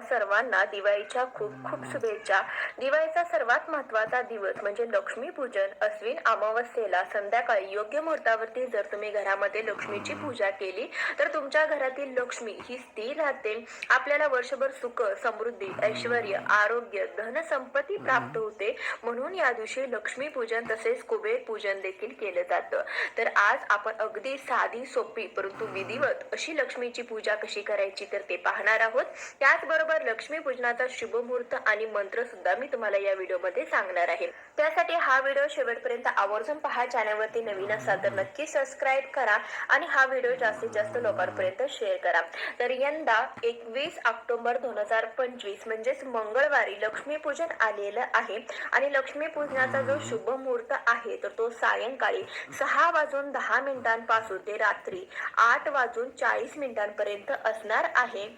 सर्वांना दिवाळीच्या खूप खूप शुभेच्छा. दिवाळीचा सर्वात महत्त्वाचा दिवस म्हणजे लक्ष्मीपूजन अश्विन अमावस्येला संध्याकाळी योग्य मुहूर्तावरती जर तुम्ही घरामध्ये लक्ष्मीची पूजा केली तर तुमच्या घरातील लक्ष्मी ही स्थिर राहते. आपल्याला वर्षभर सुख समृद्धी ऐश्वर आरोग्य धन संपत्ती प्राप्त होते. म्हणून या दिवशी लक्ष्मी पूजन तसेच कुबेर पूजन देखील केलं जातं. तर आज आपण अगदी साधी सोपी परंतु विधिवत अशी लक्ष्मीची पूजा कशी करायची तर ते पाहणार आहोत. त्याचबरोबर त्याचबरोबर लक्ष्मीपूजनाचा शुभ मुहूर्त आणि मंत्र सुद्धा मी तुम्हाला या व्हिडिओमध्ये सांगणार आहे. त्यासाठी हा व्हिडिओ शेवटपर्यंत आवर्जून पहा. चॅनलवरती नवीन असाल तर नक्की सबस्क्राईब करा आणि हा व्हिडिओ जास्तीत जास्त लोकांपर्यंत शेअर करा. तर यंदा एकवीस ऑक्टोबर दोन हजार पंचवीस म्हणजेच मंगळवारी लक्ष्मीपूजन आलेलं आहे आणि लक्ष्मीपूजनाचा जो शुभ मुहूर्त आहे तर तो सायंकाळी सहा वाजून दहा मिनिटांपासून ते रात्री आठ वाजून चाळीस मिनिटांपर्यंत असणार आहे.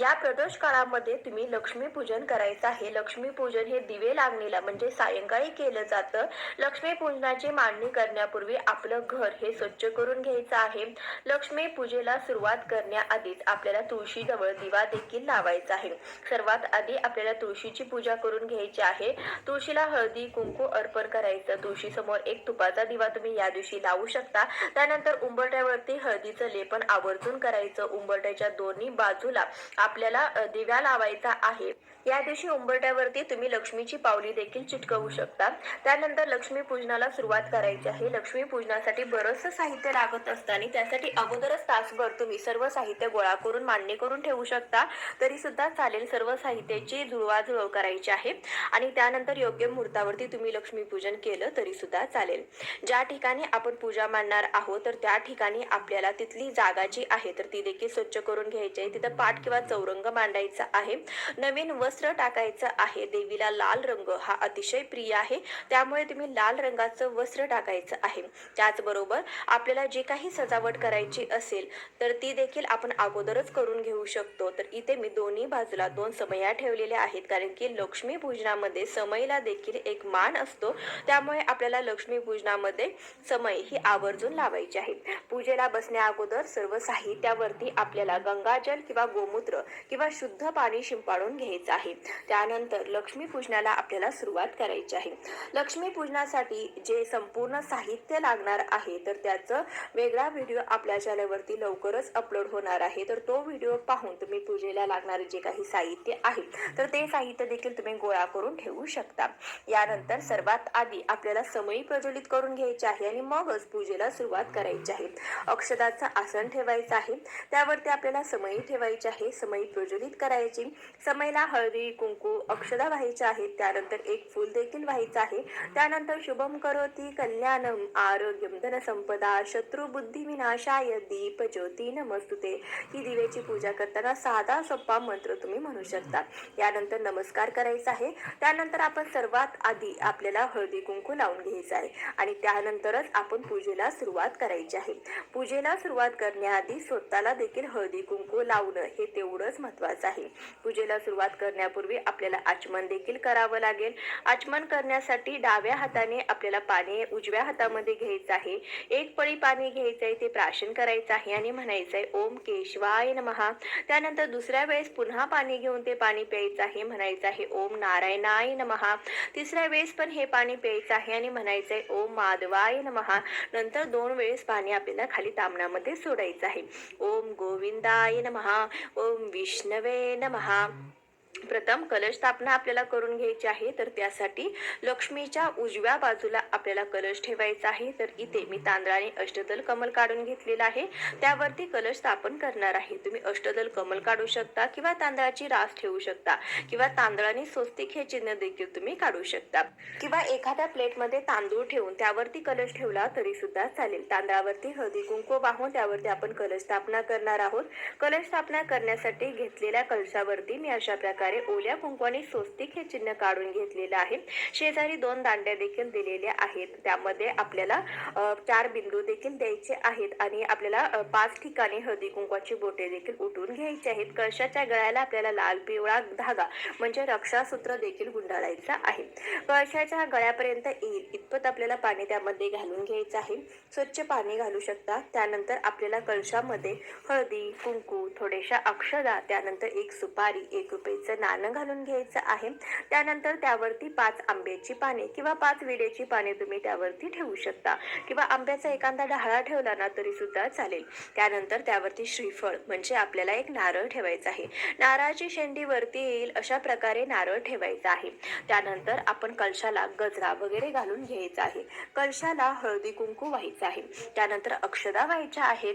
या प्रदोष काळामध्ये तुम्ही लक्ष्मीपूजन करायचं आहे. लक्ष्मीपूजन हे दिवे लागणीला म्हणजे सायंकाळी केलं जातं. लक्ष्मीपूजनाची मांडणी करण्यापूर्वी आपलं घर हे स्वच्छ करून घ्यायचं आहे. लक्ष्मीपूजेला सुरुवात करण्याआधीच आपल्याला तुळशीजवळ दिवा देखील लावायचा आहे. सर्वात आधी आपल्याला तुळशीची पूजा करून घ्यायची आहे. तुळशीला हळदी कुंकू अर्पण करायचं. तुळशीसमोर एक तुपाचा दिवा तुम्ही या दिवशी लावू शकता. त्यानंतर उंबरट्यावरती हळदीचं लेपन आवर्जून करायचं. उंबरट्याच्या दोन्ही बाजूला आपल्याला दिव्या लावायचा आहे. या दिवशी उंबरट्यावरती तुम्ही लक्ष्मीची पावली देखील चिटकवू शकता. त्यानंतर लक्ष्मी पूजनाला सुरुवात करायची आहे. लक्ष्मी पूजनासाठी बरंचसं साहित्य लागत असतं आणि त्यासाठी अगोदरच तासभर तुम्ही सर्व साहित्य गोळा करून मांडणी करून ठेवू शकता. तरी सुद्धा चालेल सर्व साहित्याची जुळवाजुळव करायची आहे. आणि त्यानंतर योग्य मुहूर्तावरती तुम्ही लक्ष्मीपूजन केलं तरी सुद्धा चालेल. ज्या ठिकाणी आपण पूजा मांडणार आहोत तर त्या ठिकाणी आपल्याला तिथली जागा जी आहे तर ती देखील स्वच्छ करून घ्यायची आहे. तिथं पाठ किंवा चौरंग मांडायचा आहे. नवीन वस्त्र टाकायचं आहे. देवीला लाल रंग हा अतिशय प्रिय आहे. त्यामुळे तुम्ही लाल रंगाचं वस्त्र टाकायचं आहे. त्याचबरोबर आपल्याला जे काही सजावट करायची असेल तर ती देखील आपण अगोदरच करून घेऊ शकतो. तर इथे मी दोन्ही बाजूला दोन समया ठेवलेल्या आहेत. कारण की लक्ष्मी पूजनामध्ये समयला देखील एक मान असतो. त्यामुळे आपल्याला लक्ष्मी पूजनामध्ये समय ही आवर्जून लावायची आहे. पूजेला बसण्या अगोदर सर्व साहित्यावरती आपल्याला गंगाजल किंवा गोमूत्र किंवा शुद्ध पाणी शिंपाडून घ्यायचं आहे. त्यानंतर लक्ष्मी पूजनाला आपल्याला सुरुवात करायची आहे. लक्ष्मी पूजनासाठी जे संपूर्ण साहित्य लागणार आहे तर त्याचं वेगळा व्हिडिओ आपल्या चॅनलवरती लवकरच अपलोड होणार आहे. तर तो व्हिडिओ पाहून तुम्ही पूजेला लागणारे जे काही साहित्य आहे तर ते साहित्य देखील तुम्ही गोळा करून ठेवू शकता. यानंतर सर्वात आधी आपल्याला समयी प्रज्वलित करून घ्यायची आहे आणि मगच पूजेला सुरुवात करायची आहे. अक्षदाचं आसन ठेवायचं आहे. त्यावरती आपल्याला समयी ठेवायची आहे. समयी प्रज्वलित करायची. समयला हळदी कुंकू अक्षदा व्हायच्या आहेत. त्यानंतर एक फूल देखील व्हायचं आहे. त्यानंतर शुभम करोती कल्याणम आरोग्यम धनसंपदा शत्रुबुद्धी विनाशाय दीप ज्योती नमस्तुते. ही दिवेची पूजा करताना साधा सोपा मंत्र तुम्ही म्हणू शकता. यानंतर नमस्कार करायचा आहे. त्यानंतर आपण सर्वात आधी आपल्याला हळदी कुंकू लावून घ्यायचं आहे. आणि त्यानंतरच आपण पूजेला सुरुवात करायची आहे. पूजेला सुरुवात करण्याआधी स्वतःला देखील हळदी कुंकू लावणं हे तेवढं तेवढंच महत्वाचं आहे. पूजेला सुरुवात करण्यापूर्वी आपल्याला आचमन देखील करावं लागेल. आचमन करण्यासाठी डाव्या हाताने आपल्याला पाणी उजव्या हातामध्ये घ्यायचं आहे. एक पळी पाणी घ्यायचं आहे ते प्राशन करायचं आहे आणि म्हणायचं आहे ओम केशवाय नमहा त्यानंतर दुसऱ्या वेळेस पुन्हा पाणी घेऊन ते पाणी प्यायचं आहे म्हणायचं आहे ओम नारायणाय नमहा तिसऱ्या वेळेस पण हे पाणी प्यायचं आहे आणि म्हणायचं आहे ओम माधवाय नमहा नंतर दोन वेळेस पाणी आपल्याला खाली तामणामध्ये सोडायचं आहे. ओम गोविंदाय नमहा ओम विष्णवे नमः। प्रथम कलश स्थापना आपल्याला करून घ्यायची आहे तर त्यासाठी लक्ष्मीच्या उजव्या बाजूला आपल्याला कलश ठेवायचा आहे. तर इथे मी तांदळाने अष्टदल कमल काढून घेतलेला आहे. त्यावरती कलश स्थापन करणार आहे. तुम्ही अष्टदल कमल काढू शकता किंवा तांदळाची रास ठेवू शकता किंवा तांदळाने स्वस्तिक हे चिन्ह देखील तुम्ही काढू शकता. किंवा एखाद्या प्लेटमध्ये तांदूळ ठेवून त्यावरती कलश ठेवला तरी सुद्धा चालेल. तांदळावरती हळदी कुंकू वाहून त्यावरती आपण कलश स्थापना करणार आहोत. कलश स्थापना करण्यासाठी घेतलेल्या कलशावरती मी अशा प्रकारे ओल्या कुंकवाने स्वस्तिक हे चिन्ह काढून घेतलेलं आहे. शेजारी दोन दांड्या देखील दिलेल्या आहेत. त्यामध्ये आपल्याला चार बिंदू देखील द्यायचे आहेत आणि आपल्याला पाच ठिकाणी हळदी कुंकवाची बोटे देखील उठून घ्यायची आहेत. कळशाच्या गळ्याला आपल्याला लाल पिवळा धागा म्हणजे रक्षासूत्र देखील गुंडाळायचा आहे. कळशाच्या गळ्यापर्यंत येईल. इतपत आपल्याला पाणी त्यामध्ये घालून घ्यायचं आहे. स्वच्छ पाणी घालू शकता. त्यानंतर आपल्याला कळशामध्ये हळदी कुंकू थोड्याशा अक्षदा त्यानंतर एक सुपारी एक रुपयाचं नाणं घालून घ्यायचं आहे. त्यानंतर त्यावरती पाच आंब्याची पाने किंवा पाच विड्याची पाने तुम्ही त्यावरती ठेवू शकता. किंवा आंब्याचा एखादा डहाळा ठेवला ना तरी सुद्धा चालेल. त्यानंतर त्यावरती श्रीफळ म्हणजे आपल्याला एक नारळ ठेवायचा आहे. नारळाची शेंडी वरती येईल अशा प्रकारे नारळ ठेवायचा आहे. त्यानंतर आपण कलशाला गजरा वगैरे घालून घ्यायचा आहे. कलशाला हळदी कुंकू व्हायचं आहे. त्यानंतर अक्षदा व्हायच्या आहेत.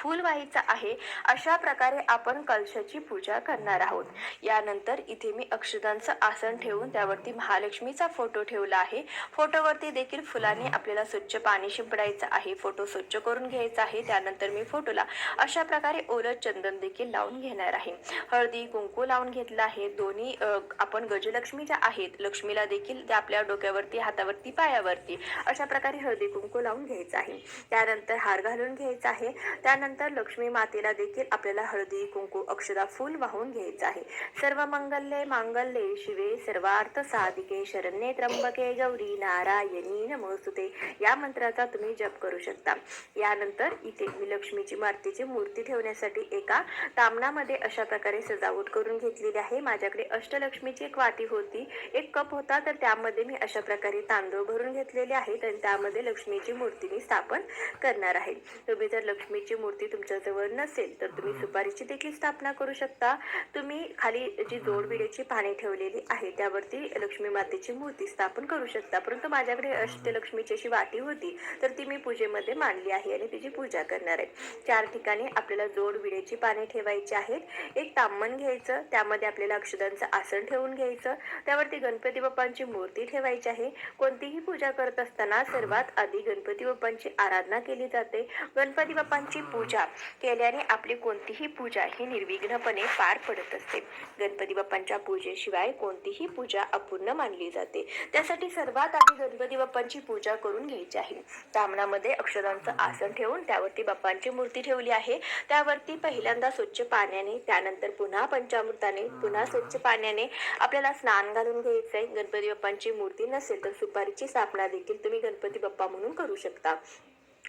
फूल व्हायचं आहे अशा प्रकारे आपण कलशाची पूजा करणार आहोत. यानंतर इथे मी अक्षदांचं आसन ठेवून त्यावरती महालक्ष्मीचा फोटो ठेवला आहे. फोटोवरती देखील फुलाने आपल्याला स्वच्छ पाणी शिंपडायचं आहे. फोटो स्वच्छ करून घ्यायचा आहे. त्यानंतर मी फोटोला अशा प्रकारे ओलं चंदन देखील लावून घेणार आहे. हळदी कुंकू लावून घेतलं आहे. दोन्ही आपण गजलक्ष्मी ज्या आहेत लक्ष्मीला देखील त्या आपल्या डोक्यावरती हातावरती पायावरती अशा प्रकारे हळदी कुंकू लावून घ्यायचं आहे. त्यानंतर हार घालून घ्यायचा आहे. त्यानंतर लक्ष्मी मातेला देखील आपल्याला हळदी कुंकू अक्षदा फुल वाहून घ्यायचं आहे. सर्व मंगल्ये मांगल्ये शिवे सर्वार्थ साधिके शरण्ये त्र्यंबके गौरी नारायणी नमोस्तुते. या मंत्राचा तुम्ही जप करू शकता. यानंतर इथे मी लक्ष्मीची मातेची मूर्ती ठेवण्यासाठी एका तामणामध्ये अशा प्रकारे सजावट करून घेतलेली आहे. माझ्याकडे अष्टलक्ष्मीची एक वाटी होती. एक कप होता तर त्यामध्ये मी अशा प्रकारे तांदूळ भरून घेतलेले आहेत आणि त्यामध्ये लक्ष्मीची मूर्ती मी स्थापन करणार आहे. तुम्ही जर लक्ष्मीची मूर्ती तुमच्याजवळ नसेल तर तुम्ही सुपारीची देखील स्थापना करू शकता. तुम्ही खाली जी जोडविडेची पाने ठेवलेली आहे त्यावरती लक्ष्मी मातेची मूर्ती स्थापन करू शकता. परंतु माझ्याकडे अष्टलक्ष्मीची अशी वाटी होती तर ती मी पूजेमध्ये मांडली आहे आणि तिची पूजा करणार आहे. चार ठिकाणी आपल्याला जोड विडेची पाने ठेवायची आहेत. एक ताम्मन घ्यायचं त्यामध्ये आपल्याला अक्षदांचं आसन ठेवून घ्यायचं. त्यावरती गणपती बाप्पांची मूर्ती ठेवायची आहे. कोणतीही पूजा करत असताना सर्वात आधी गणपती बाप्पांची आराधना केली जाते. गणपती बाप्पांची पूजा केल्याने आपली कोणतीही पूजा ही निर्विघ्नपणे पार पडत असते. गणपती बाप्पांच्या पूजेशिवाय कोणतीही पूजा अपूर्ण मानली जाते. त्यासाठी सर्वात आधी गणपती बाप्पांची पूजा करून घ्यायची आहे. तामणामध्ये अक्षरांचं आसन ठेवून त्यावरती बाप्पांची मूर्ती ठेवली आहे. त्यावरती पहिल्यांदा स्वच्छ पाण्याने त्यानंतर पुन्हा पंचामृताने पुन्हा स्वच्छ पाण्याने आपल्याला स्नान घालून घ्यायचं आहे. गणपती बाप्पांची मूर्ती नसेल तर सुपारीची स्थापना देखील तुम्ही गणपती बाप्पा म्हणून करू शकता.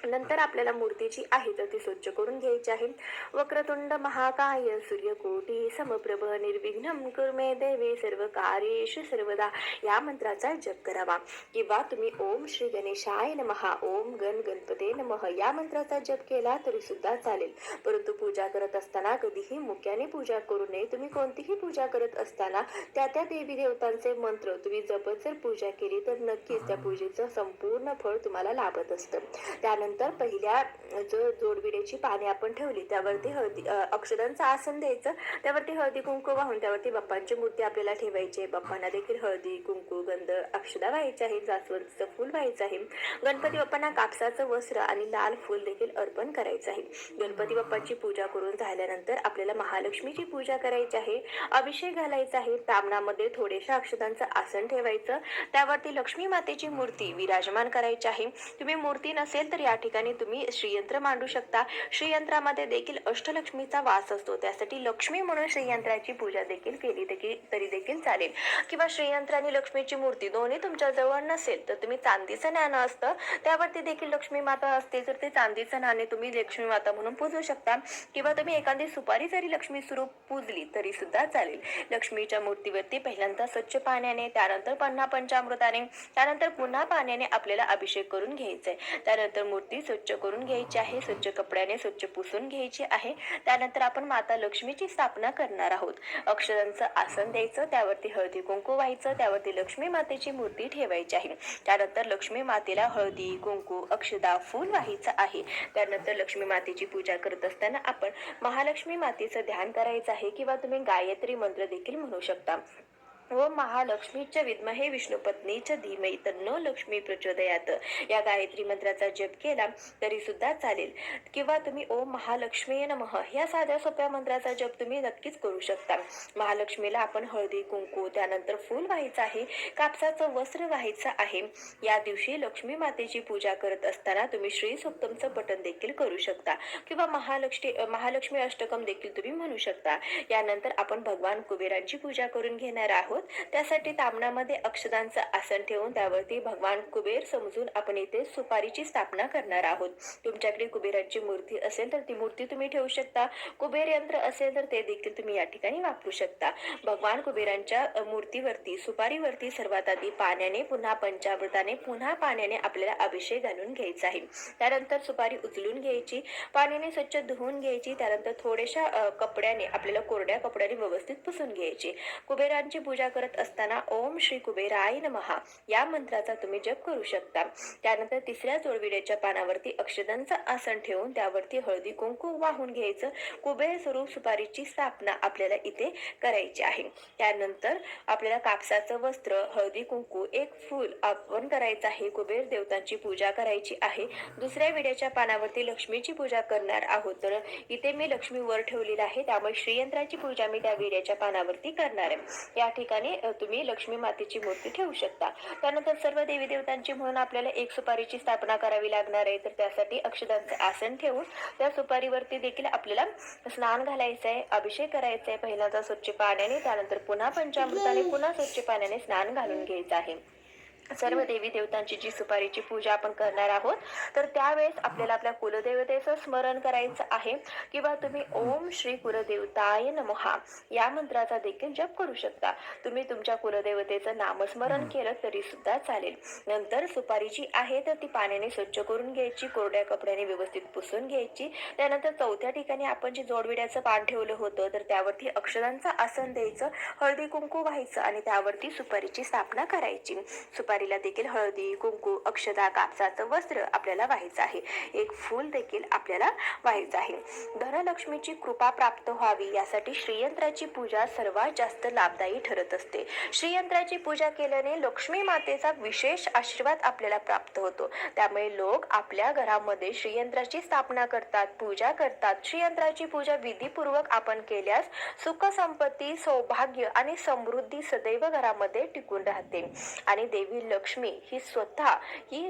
नंतर आपल्याला मूर्ती जी आहे तर ती स्वच्छ करून घ्यायची आहे. वक्रतुंड महाकाय सूर्यकोटी समप्रभ निर्विघ्न कुर्मे देवे सर्व कार्येश सर्वदा. या मंत्राचा जप करावा. किंवा तुम्ही ओम श्री गणेशाय नमहा ओम गण गणपते नमः या मंत्राचा जप केला तरी सुद्धा चालेल. परंतु पूजा करत असताना कधीही मुक्याने पूजा करू नये. तुम्ही कोणतीही पूजा करत असताना त्या त्या देवी देवतांचे मंत्र तुम्ही जपत जर पूजा केली तर नक्कीच त्या पूजेचं संपूर्ण फळ तुम्हाला लाभत असतं. त्यानंतर पहिल्या जो जोडविड्याची पाने आपण ठेवली त्यावरती हळदी अक्षदांचं अक्षरांचं आसन द्यायचं. त्यावरती हळदी कुंकू वाहून त्यावरती बाप्पांची मूर्ती आपल्याला ठेवायची. आहे बाप्पांना देखील हळदी कुंकू गंध अक्षदा व्हायचे आहे जास्वंदीचं फूल व्हायचं आहे. गणपती बाप्पांना कापसाचं वस्त्र आणि लाल फूल देखील अर्पण करायचं आहे. गणपती बाप्पांची पूजा करून झाल्यानंतर आपल्याला महालक्ष्मीची पूजा करायची आहे. अभिषेक घालायचा आहे. तामणामध्ये थोडेशा अक्षदांचं आसन ठेवायचं. त्यावरती लक्ष्मी मातेची मूर्ती विराजमान करायची आहे. तुम्ही मूर्ती नसेल तर या ठिकाणी तुम्ही श्रीयंत्र मांडू शकता. श्रीयंत्रामध्ये देखील अष्टलक्ष्मीचा वास असतो. त्यासाठी लक्ष्मी म्हणून श्रीयंत्राची पूजा देखील केली देखील तरी देखील चालेल. किंवा श्रीयंत्र आणि लक्ष्मीची मूर्ती दोन्ही तुमच्या जवळ नसेल तर तुम्ही चांदीचं नाणं असतं. त्यावरती देखील लक्ष्मी माता असते तर ते चांदीचं नाणे तुम्ही लक्ष्मी माता म्हणून पूजू शकता. किंवा तुम्ही एखादी सुपारी जरी लक्ष्मी स्वरूप पूजली तरी सुद्धा चालेल. लक्ष्मीच्या मूर्तीवरती पहिल्यांदा स्वच्छ पाण्याने त्यानंतर पन्हा पंचामृताने त्यानंतर पुन्हा पाण्याने आपल्याला अभिषेक करून घ्यायचा आहे त्यानंतर मूर्ती स्वच्छ करून घ्यायची आहे स्वच्छ कपड्याने स्वच्छ पुसून घ्यायची आहे. त्यानंतर आपण माता लक्ष्मीची स्थापना करणार आहोत. अक्षरांचं आसन द्यायचं त्यावरती हळदी कुंकू व्हायचं त्यावरती लक्ष्मी मातेची मूर्ती ठेवायची आहे. त्यानंतर लक्ष्मी मातेला हळदी कुंकू अक्षदा फूल व्हायचं आहे. त्यानंतर लक्ष्मी मातेची पूजा करत असताना आपण महालक्ष्मी मातेचं ध्यान करायचं आहे किंवा तुम्ही गायत्री मंत्र देखील म्हणू शकता. व महालक्ष्मीच विद्महे विष्णुपत्नी च धीमही तन्नो लक्ष्मी प्रचोदयात. या गायत्री मंत्राचा जप केला तरी सुद्धा चालेल. किंवा तुम्ही ओम महालक्ष्मी नमः या साध्या सोप्या मंत्राचा जप तुम्ही नक्कीच करू शकता. महालक्ष्मीला आपण हळदी कुंकू त्यानंतर फूल व्हायचं आहे कापसाचं वस्त्र व्हायचं आहे. या दिवशी लक्ष्मी मातेची पूजा करत असताना तुम्ही श्री सप्तमचं पठण देखील करू शकता. किंवा महालक्ष्मी महालक्ष्मी अष्टकम देखील तुम्ही म्हणू शकता. यानंतर आपण भगवान कुबेरांची पूजा करून घेणार आहोत. त्यासाठी तामणामध्ये अक्षदांचं आसन ठेवून त्यावरती भगवान कुबेर समजून आपण इथे सुपारीची स्थापना करणार आहोत. तुमच्याकडे कुबेरांची मूर्ती असेल तर ती मूर्ती तुम्ही ठेवू शकता. कुबेर यंत्र असेल तर ते देखील तुम्ही या ठिकाणी वापरू शकता. भगवान कुबेरांच्या मूर्तीवरती सुपारीवरती सर्वात आधी पाण्याने पुन्हा पंचामृताने पुन्हा पाण्याने आपल्याला अभिषेक घालून घ्यायचा आहे. त्यानंतर सुपारी उचलून घ्यायची पाण्याने स्वच्छ धुवून घ्यायची त्यानंतर थोड्याशा कपड्याने आपल्याला कोरड्या कपड्याने व्यवस्थित पुसून घ्यायची. कुबेरांची पूजा करत असताना ओम श्री कुबेराय नमहा या मंत्राचा तुम्ही जप करू शकता. त्यानंतर तिसऱ्या जोडविड्याच्या पानावरती अक्षदांचं आसन ठेवून त्यावरती हळदी कुंकू वाहून घ्यायचं. कुबेर स्वरूप सुपारीची स्थापना आपल्याला इथे करायची आहे. त्यानंतर आपल्याला कापसाचं वस्त्र हळदी कुंकू एक फूल अर्पण करायचं आहे. कुबेर देवतांची पूजा करायची आहे. दुसऱ्या विड्याच्या पानावरती लक्ष्मीची पूजा करणार आहोत. तर इथे मी लक्ष्मी वर ठेवलेली आहे. त्यामुळे श्रीयंत्राची पूजा मी त्या विड्याच्या पानावरती करणार आहे. या ठिकाणी अ, तुम्ही लक्ष्मी मातेची मूर्ती ठेवू शकता. त्यानंतर सर्व देवी देवतांची म्हणून आपल्याला एक सुपारीची स्थापना करावी लागणार आहे. तर त्यासाठी अक्षदांचे आसन ठेवून त्या सुपारीवरती देखील आपल्याला स्नान घालायचं आहे अभिषेक करायचा आहे पहिल्यांदा स्वच्छ पाण्याने त्यानंतर पुन्हा पंचामृताने पुन्हा स्वच्छ पाण्याने स्नान घालून घ्यायचं आहे. सर्व देवी देवतांची जी सुपारीची पूजा आपण करणार आहोत तर त्यावेळेस आपल्याला आपल्या कुलदेवतेचं स्मरण करायचं आहे. किंवा तुम्ही ओम श्री कुलदेवताय नमहा या मंत्राचा देखील जप करू शकता. तुम्ही तुमच्या कुलदेवतेचं नामस्मरण केलं तरी सुद्धा चालेल. नंतर सुपारी जी आहे तर ती पाण्याने स्वच्छ करून घ्यायची कोरड्या कपड्याने व्यवस्थित पुसून घ्यायची. त्यानंतर चौथ्या ठिकाणी आपण जे जोडविड्याचं पान ठेवलं होतं तर त्यावरती अक्षरांचं आसन द्यायचं हळदी कुंकू व्हायचं आणि त्यावरती सुपारीची स्थापना करायची. सुपारीला देखील हळदी कुंकू अक्षता कापसाचं वस्त्र आपल्याला व्हायचं आहे. एक फूल देखील आपल्याला व्हायचं आहे. धनलक्ष्मीची कृपा प्राप्त व्हावी यासाठी श्रीयंत्राची पूजा सर्वात जास्त लाभदायी ठरत असते. श्रीयंत्राची पूजा केल्याने लक्ष्मी मातेचा विशेष आशीर्वाद आपल्याला प्राप्त होतो. त्यामुळे लोक आपल्या घरामध्ये श्रीयंत्राची स्थापना करतात पूजा करतात. श्रीयंत्राची पूजा विधीपूर्वक आपण केल्यास सुख संपत्ती सौभाग्य आणि समृद्धी सदैव घरामध्ये टिकून राहते. आणि देवी लक्ष्मी ही स्वतः ही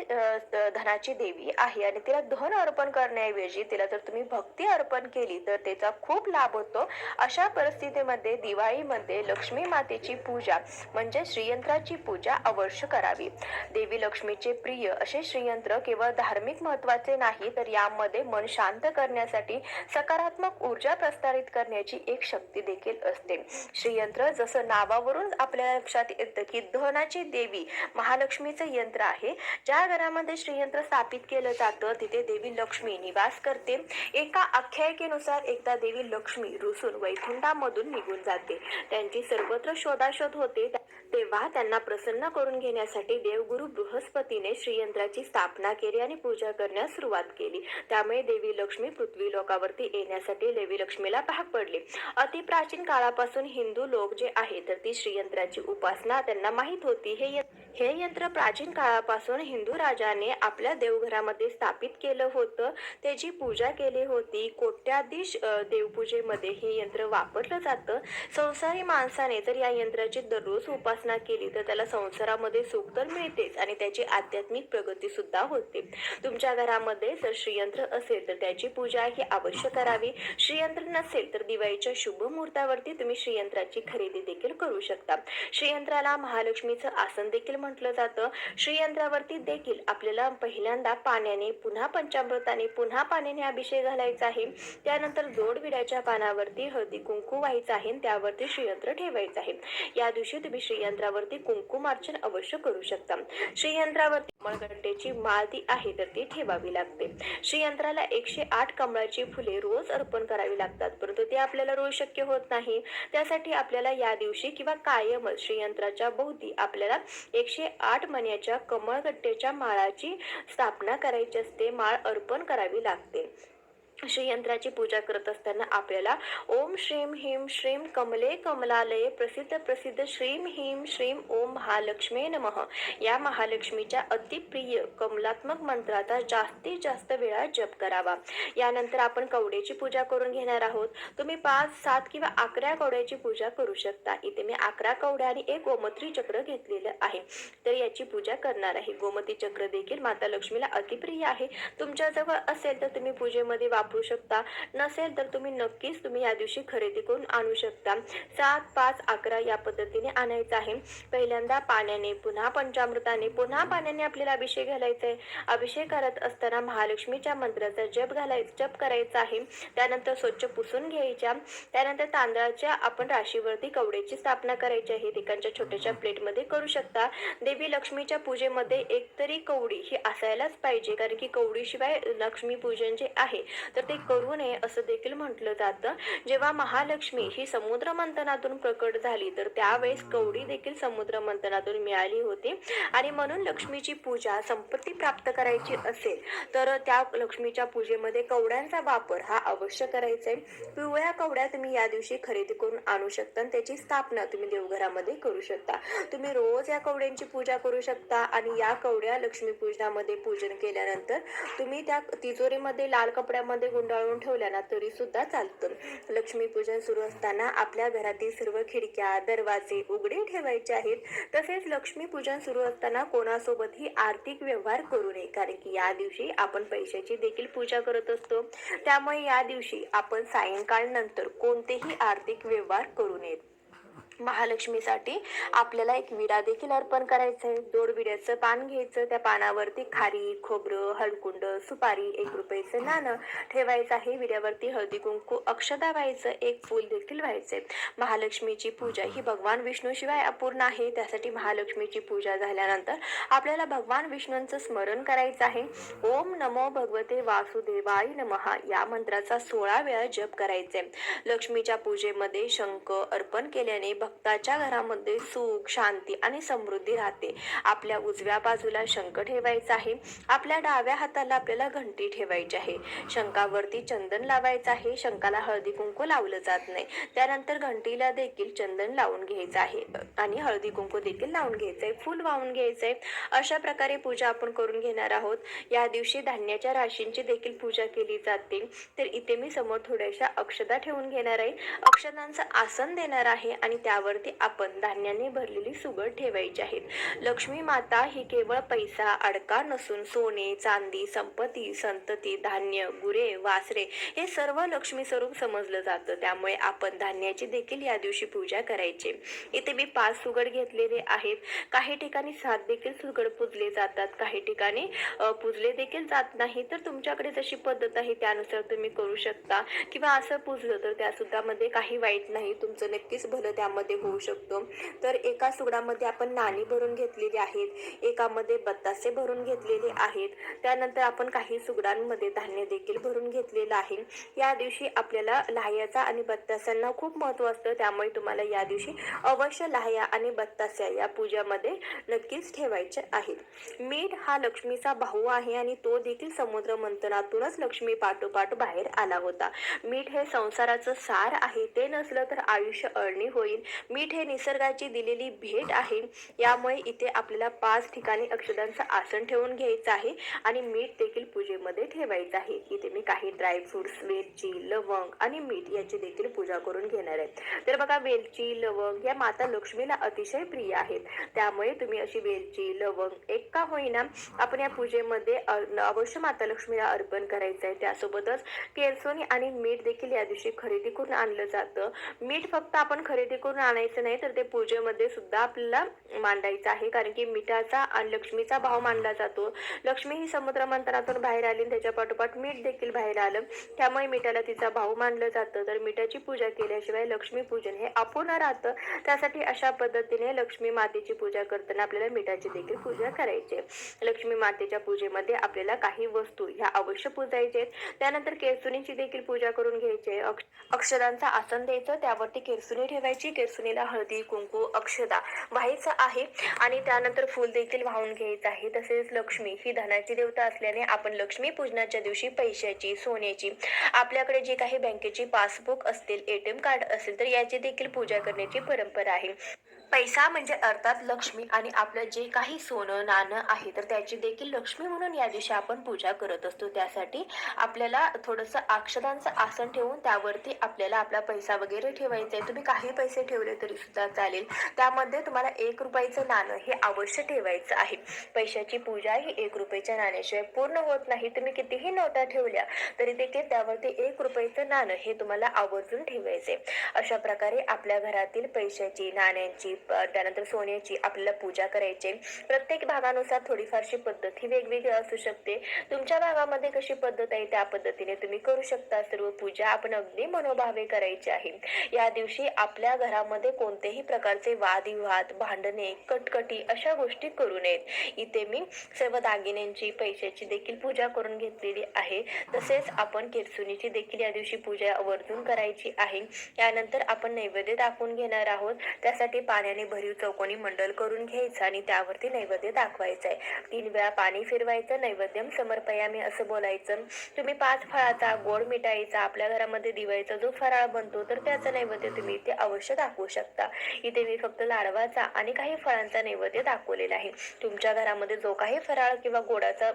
धनाची देवी आहे. आणि तिला धन अर्पण करण्याऐवजी तिला जर तुम्ही भक्ती अर्पण केली तर त्याचा खूप लाभ होतो. अशा परिस्थितीमध्ये दिवाळीमध्ये लक्ष्मी मातेची पूजा म्हणजे श्रीयंत्राची पूजा अवश्य करावी. देवी लक्ष्मीचे प्रिय असे श्रीयंत्र केवळ धार्मिक महत्त्वाचे नाही तर यामध्ये मन शांत करण्यासाठी सकारात्मक ऊर्जा प्रसारित करण्याची एक शक्ती देखील असते. श्रीयंत्र जसं नावावरून आपल्या लक्षात येतं की धनाची देवी महा महालक्ष्मीचं यंत्र आहे. ज्या घरामध्ये श्रीयंत्र स्थापित केलं जातं तिथे देवी लक्ष्मी निवास करते. एका आख्यायिकेनुसार एकदा देवी लक्ष्मी रुसून वैकुंठामधून निघून जाते. त्यांची सर्वत्र शोधाशोध होते. तेव्हा त्यांना प्रसन्न करून घेण्यासाठी देवगुरु बृहस्पतीने श्रीयंत्राची स्थापना केली आणि पूजा करण्यास सुरुवात केली. त्यामुळे देवी लक्ष्मी पृथ्वी लोकावरती येण्यासाठी देवी लक्ष्मीला भाग पडले. अति प्राचीन काळापासून हिंदू लोक जे आहे तर ती श्रीयंत्राची उपासना त्यांना माहीत होती. हे यंत्र हे यंत्र प्राचीन काळापासून हिंदू राजाने आपल्या देवघरामध्ये स्थापित केलं होतं. त्याची पूजा केली होती. कोट्याधीश देवपूजेमध्ये हे यंत्र वापरलं जातं. संसारी माणसाने जर या यंत्राची दररोज उपासना केली तर त्याला संसारामध्ये सुख तर मिळतेच आणि त्याची आध्यात्मिक प्रगती सुद्धा होते. तुमच्या घरामध्ये जर श्रीयंत्र असेल तर त्याची पूजा ही अवश्य करावी. श्रीयंत्र नसेल तर दिवाळीच्या शुभ मुहूर्तावरती तुम्ही श्रीयंत्राची खरेदी देखील करू शकता. श्रीयंत्राला महालक्ष्मीचं आसन देखील म्हटलं जातं. श्रीयंत्रावरती देखील आपल्याला पहिल्यांदा पाण्याने पुन्हा पंचामृताने पुन्हा पाण्याने अभिषेक घालायचा आहे. त्यानंतर जोड विड्याच्या पानावरती हळदी कुंकू व्हायचं आहे. त्यावरती श्रीयंत्र ठेवायचं आहे. या दिवशी तुम्ही श्रीयंत्रावरती कुंकुमार्चन अवश्य करू शकता. श्रीयंत्रावरती कमळगट्टेची माळ ती आहे तर ती ठेवावी लागते. श्रीयंत्राला एकशे आठ कमळाची फुले रोज अर्पण करावी लागतात परंतु ते आपल्याला रोज शक्य होत नाही. त्यासाठी आपल्याला या दिवशी किंवा कायमच श्रीयंत्राच्या भोवती आपल्याला एक एकशे आठ मण्याच्या कमळगट्टेच्या माळाची स्थापना करायची असते. माळ अर्पण करावी लागते. श्री यंत्राची पूजा करत असताना आपल्याला ओम श्रीम ह्रीम श्रीम कमले कमलालये प्रसिद्ध प्रसिद्ध श्रीम ह्रीम श्रीम ओम महालक्ष्मी नमः. या महालक्ष्मीच्या अतिप्रिय कमलात्मक मंत्राचा जास्तीत जास्त वेळा जप करावा. यानंतर आपण कवड्याची पूजा करून घेणार आहोत. तुम्ही पाच सात किंवा अकरा कवड्याची पूजा करू शकता. इथे मी अकरा कवड्या आणि एक गोमत्री चक्र घेतलेलं आहे. तर याची पूजा करणार आहे. गोमती चक्र देखील माता लक्ष्मीला अतिप्रिय आहे. तुमच्याजवळ असेल तर तुम्ही पूजेमध्ये वापर वापरू शकता. नसेल तर तुम्ही नक्कीच तुम्ही या दिवशी खरेदी करून आणू शकता. सात पाच अकरा या पद्धतीने आणायचं आहे. पहिल्यांदा पाण्याने पुन्हा पंचामृताने पुन्हा पाण्याने आपल्याला अभिषेक घालायचा आहे. अभिषेक करत असताना महालक्ष्मीच्या मंत्राचा जप घालाय जप करायचा आहे. त्यानंतर स्वच्छ पुसून घ्यायच्या. त्यानंतर तांदळाच्या आपण राशीवरती कवड्याची स्थापना करायची आहे. एकांच्या छोट्याशा प्लेटमध्ये करू शकता. देवी लक्ष्मीच्या पूजेमध्ये एकतरी कवडी ही असायलाच पाहिजे. कारण की कवडीशिवाय लक्ष्मी पूजन जे आहे तर ते करू नये असं देखील म्हटलं जातं. जेव्हा महालक्ष्मी ही समुद्र मंथनातून प्रकट झाली तर त्यावेळेस कवडी देखील समुद्र मंथनातून मिळाली होती. आणि म्हणून लक्ष्मीची पूजा संपत्ती प्राप्त करायची असेल तर त्या लक्ष्मीच्या पूजेमध्ये कवड्यांचा वापर हा अवश्य करायचा आहे. पिवळ्या कवड्या तुम्ही या दिवशी खरेदी करून आणू शकता आणि त्याची स्थापना तुम्ही देवघरामध्ये करू शकता. तुम्ही रोज या कवड्यांची पूजा करू शकता आणि या कवड्या लक्ष्मी पूजनामध्ये पूजन केल्यानंतर तुम्ही त्या तिजोरीमध्ये लाल कपड्यामध्ये गुंडाळून ठेवल्या ना तरी सुद्धा चालतं. लक्ष्मीपूजन सुरू असताना आपल्या घरातील सर्व खिडक्या दरवाजे उघडे ठेवायचे आहेत. तसेच लक्ष्मीपूजन सुरू असताना कोणासोबतही आर्थिक व्यवहार करू नये. कारण की या दिवशी आपण पैशाची देखील पूजा करत असतो. त्यामुळे या दिवशी आपण सायंकाळ नंतर कोणतेही आर्थिक व्यवहार करू नयेत. महालक्ष्मीसाठी आपल्याला एक विडा देखील अर्पण करायचा आहे. दोड विड्याचं पान घ्यायचं त्या पानावरती खारी खोबरं हळकुंड सुपारी एक रुपयाचं नाणं ठेवायचं आहे. विड्यावरती हळदी कुंकू अक्षदा व्हायचं एक फूल देखील व्हायचे महालक्ष्मीची पूजा ही भगवान विष्णूशिवाय अपूर्ण आहे. त्यासाठी महालक्ष्मीची पूजा झाल्यानंतर आपल्याला भगवान विष्णूंचं स्मरण करायचं आहे. ओम नमो भगवते वासुदेवाय नमहा या मंत्राचा सोळा वेळा जप करायचे लक्ष्मीच्या पूजेमध्ये शंख अर्पण केल्याने भक्ताच्या घरामध्ये सुख शांती आणि समृद्धी राहते. आपल्या उजव्या बाजूला शंख ठेवायचा आहे. आपल्या डाव्या हाताला आपल्याला घंटी ठेवायची आहे. शंकावरती चंदन लावायचं आहे. शंकाला हळदी कुंकू लावलं जात नाही. त्यानंतर घंटीला देखील चंदन लावून घ्यायचं आहे. आणि हळदी कुंकू देखील लावून घ्यायचं आहे. फुल वाहून घ्यायचं आहे. अशा प्रकारे पूजा आपण करून घेणार आहोत. या दिवशी धान्याच्या राशींची देखील पूजा केली जाते. तर इथे मी समोर थोड्याशा अक्षदा ठेवून घेणार आहे. अक्षदांचं आसन देणार आहे आणि त्या त्यावरती आपण धान्याने भरलेली सुगड ठेवायची आहेत लक्ष्मी माता ही केवळ पैसा अडका नसून सोने चांदी संपत्ती संतती धान्य गुरे वासरे हे सर्व लक्ष्मी स्वरूप समजलं जातं. त्यामुळे आपण धान्याची देखील या दिवशी पूजा करायची. इथे मी पाच सुगड घेतलेले आहेत. काही ठिकाणी सात देखील सुगड पूजले जातात. काही ठिकाणी पूजले देखील जात नाही. तर तुमच्याकडे जशी पद्धत आहे त्यानुसार तुम्ही करू शकता. किंवा असं पूजलं तर त्या सुद्धा मध्ये काही वाईट नाही. तुमचं नक्कीच भलं त्यामध्ये होऊ शकतो. तर एका सुगडामध्ये आपण नाणी भरून घेतलेली आहेत एकामध्ये बत्तासे भरून घेतलेले आहेत. त्यानंतर आपण काही सुगडांमध्ये धान्य देखील भरून घेतलेलं आहे. या दिवशी आपल्याला लाह्याचा आणि बत्तास्यांना खूप महत्त्व असतं. त्यामुळे तुम्हाला या दिवशी अवश्य लाह्या आणि बत्तास्या या पूजामध्ये नक्कीच ठेवायचे आहेत. मीठ हा लक्ष्मीचा भाऊ आहे आणि तो देखील समुद्र मंथनातूनच लक्ष्मी पाठोपाठ बाहेर आला होता. मीठ हे संसाराचं सार आहे. ते नसलं तर आयुष्य अळणी होईल. मीठ हे निसर्गाची दिलेली भेट आहे. यामुळे इथे आपल्याला पाच ठिकाणी अक्षदांचं आसन ठेवून घ्यायचं आहे आणि मीठ देखील पूजेमध्ये ठेवायचं आहे. इथे मी काही ड्रायफ्रुट्स वेलची लवंग आणि मीठ याची देखील पूजा करून घेणार आहे. तर बघा वेलची लवंग या माता लक्ष्मीला अतिशय प्रिय आहेत. त्यामुळे तुम्ही अशी वेलची लवंग एक का होईना आपण या पूजेमध्ये अवश्य माता लक्ष्मीला अर्पण करायचं आहे. त्यासोबतच केरसोनी आणि मीठ देखील या दिवशी खरेदी करून आणलं जातं. मीठ फक्त आपण खरेदी करून आणायचं नाही तर ते पूजेमध्ये सुद्धा आपल्याला मांडायचं आहे. कारण की मिठाचा आणि लक्ष्मीचा भाव मानला जातो. लक्ष्मी ही समुद्र मंथनातून बाहेर आली त्याच्या पाठोपाठ मीठ देखील बाहेर आलं. त्यामुळे मिठाला तिचा भाव मानलं जातं. तर मिठाची पूजा केल्याशिवाय लक्ष्मी पूजन हे अपूर्ण राहतं. त्यासाठी अशा पद्धतीने लक्ष्मी मातेची पूजा करताना आपल्याला मिठाची देखील पूजा करायची आहे. लक्ष्मी मातेच्या पूजेमध्ये आपल्याला काही वस्तू ह्या अवश्य पूजायचे त्यानंतर केरसुनीची देखील पूजा करून घ्यायची अक्ष- अक्षरांचा आसन द्यायचं त्यावरती केरसुनी ठेवायची. केरसुनी सुनीला हळदी कुंकू अक्षदा व्हायचं आहे. आणि त्यानंतर फूल देखील वाहून घ्यायचं आहे. तसेच लक्ष्मी ही धनाची देवता असल्याने आपण लक्ष्मी पूजनाच्या दिवशी पैशाची सोन्याची आपल्याकडे जे काही बँकेची पासबुक असतील ए टी एम कार्ड असेल तर याची देखील पूजा करण्याची परंपरा आहे. पैसा म्हणजे अर्थात लक्ष्मी आणि आपलं जे काही सोनं नाणं आहे तर त्याची देखील लक्ष्मी म्हणून या दिवशी आपण पूजा करत असतो. त्यासाठी आपल्याला थोडंसं अक्षदांचं आसन ठेवून त्यावरती आपल्याला आपला पैसा वगैरे ठेवायचा आहे. तुम्ही काही पैसे ठेवले तरी सुद्धा चालेल. त्यामध्ये तुम्हाला एक रुपयाचं नाणं हे अवश्य ठेवायचं आहे. पैशाची पूजा ही एक रुपयाच्या नाण्याशिवाय पूर्ण होत नाही. तुम्ही कितीही नोटा ठेवल्या तरी देखील त्यावरती एक रुपयाचं नाणं हे तुम्हाला आवर्जून ठेवायचे अशा प्रकारे आपल्या घरातील पैशाची नाण्यांची त्यानंतर सोन्याची आपल्याला पूजा करायची. प्रत्येक भागानुसार थोडीफारशी पद्धत ही वेगवेगळी असू शकते. तुमच्या भागामध्ये कशी पद्धत आहे त्या पद्धतीने तुम्ही करू शकता. सर्व पूजा आपण अगदी मनोभावे करायची आहे. या दिवशी आपल्या घरामध्ये कोणत्याही प्रकारचे वादविवाद भांडणे कटकटी अशा गोष्टी करू नयेत. इथे मी सर्व दागिन्यांची पैशाची देखील पूजा करून घेतलेली आहे. तसेच आपण किरसुनीची देखील या दिवशी पूजा आवर्जून करायची आहे. यानंतर आपण नैवेद्य दाखवून घेणार आहोत. त्यासाठी पाण्या पाण्याने भरीव चौकोनी मंडल करून घ्यायचं आणि त्यावरती नैवेद्य दाखवायचं आहे तीन वेळा पाणी फिरवायचं नैवेद्यम समर्पयामी असं बोलायचं. तुम्ही पाच फळाचा गोड मिठाईचा आपल्या घरामध्ये दिवाळीचा जो फराळ बनतो तर त्याचा नैवेद्य तुम्ही इथे अवश्य दाखवू शकता. इथे मी फक्त लाडवाचा आणि काही फळांचा नैवेद्य दाखवलेला आहे. तुमच्या घरामध्ये जो काही फराळ किंवा गोडाचा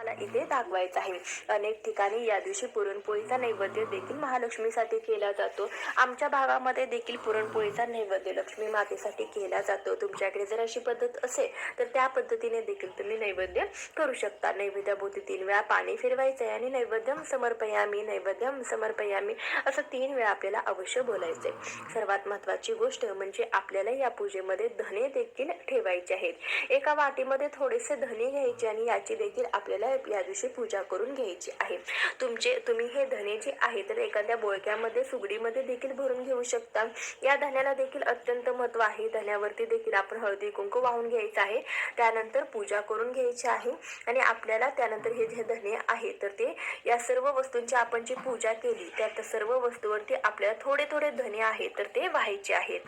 मला इथे दाखवायचं आहे. अनेक ठिकाणी या दिवशी पुरणपोळीचा नैवेद्य देखील महालक्ष्मीसाठी केला जातो. आमच्या भागामध्ये देखील पुरणपोळीचा नैवेद्य लक्ष्मी मातेसाठी केला जातो. तुमच्याकडे जर अशी पद्धत असेल तर त्या पद्धतीने देखील तुम्ही नैवेद्य करू शकता. नैवेद्याभोवती तीन वेळा पाणी फिरवायचं आहे आणि नैवेद्यम समर्पयामी नैवेद्यम समर्पयामी असं तीन वेळा आपल्याला अवश्य बोलायचंय. सर्वात महत्त्वाची गोष्ट म्हणजे आपल्याला या पूजेमध्ये धने देखील ठेवायचे आहेत. एका वाटीमध्ये थोडेसे धने घ्यायचे आणि याची देखील आपल्याला या दिवशी पूजा करून घ्यायची आहे. तुमचे तुम्ही हे धने जे आहे तर एखाद्या बोळक्यामध्ये सुगडीमध्ये देखील भरून घेऊ शकता. या धन्याला देखील अत्यंत महत्त्व आहे. धन्यावरती देखील आपण हळदी कुंकू वाहून घ्यायचं आहे. त्यानंतर पूजा करून घ्यायची आहे. आणि आपल्याला त्यानंतर हे जे धने आहे तर ते या सर्व वस्तूंची आपण जी पूजा केली त्या त्या सर्व वस्तूवरती आपल्याला थोडे थोडे धने आहेत तर ते व्हायचे आहेत.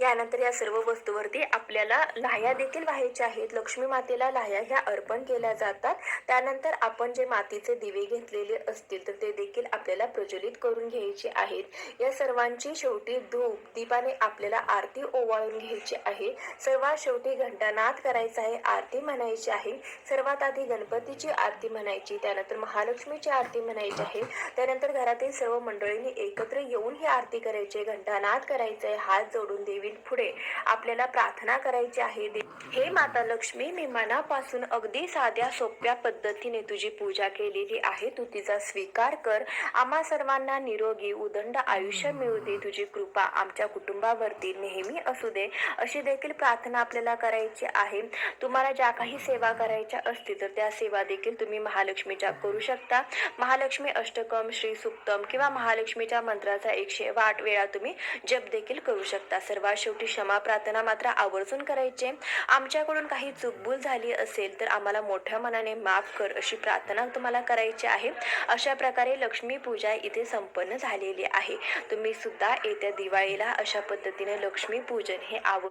यानंतर या सर्व वस्तूवरती आपल्याला लाह्या देखील व्हायच्या आहेत. लक्ष्मी मातेला लाह्या ह्या अर्पण केल्या जातात. त्यानंतर आपण जे मातीचे दिवे घेतलेले असतील तर ते देखील आपल्याला प्रज्वलित करून घ्यायचे आहेत. या सर्वांची शेवटी धूप दीपाने आपल्याला आरती ओवाळून घ्यायची आहे. सर्वात शेवटी घंटानाद करायचा आहे आरती म्हणायची आहे. सर्वात आधी गणपतीची आरती म्हणायची त्यानंतर महालक्ष्मीची आरती म्हणायची आहे. त्यानंतर घरातील सर्व मंडळींनी एकत्र येऊन ही आरती करायची आहे. घंटानाद करायचा आहे हात जोडून देवी पुढे आपल्याला प्रार्थना करायची आहे. हे माता लक्ष्मी मी मनापासून अगदी साध्या सोप्या पद्धतीने तुझी पूजा केलेली आहे. तू तिचा स्वीकार कर. आम्हा सर्वांना निरोगी उदंड आयुष्य मिळू दे. तुझी कृपा आमच्या कुटुंबावरती नेहमी असू दे. अशी देखील प्रार्थना आपल्याला करायची आहे. तुम्हाला ज्या काही सेवा करायच्या असतील तर त्या सेवा देखील तुम्ही महालक्ष्मीच्या करू शकता. महालक्ष्मी अष्टकम श्री सुक्तम किंवा महालक्ष्मीच्या मंत्राचा एकशे आठ वेळा तुम्ही जप देखील करू शकता. सर्वात शेवटी क्षमा प्रार्थना मात्र आवर्जून करायचे. आमच्याकडून काही चूकभूल झाली असेल तर आम्हाला मोठ्या मनाने माफ कर अशी प्रार्थना तुम्हाला करायची आहे. अशा प्रकारे लक्ष्मी पूजा इथे संपन्न झालेली आहे. तुम्ही सुद्धा येत्या दिवाळीला अशा पद्धतीने लक्ष्मी पूजन हे आव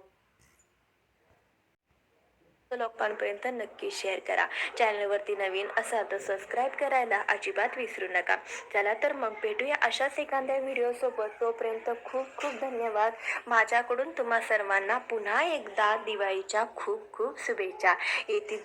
लोकांपर्यंत नक्की शेअर करा. चॅनलवरती नवीन असाल तर सबस्क्राईब करायला अजिबात विसरू नका. चला तर मग भेटूया अशाच एखाद्या व्हिडिओसोबत तोपर्यंत खूप खूप धन्यवाद. माझ्याकडून तुम्हा सर्वांना पुन्हा एकदा दिवाळीच्या खूप खूप शुभेच्छा. येते दि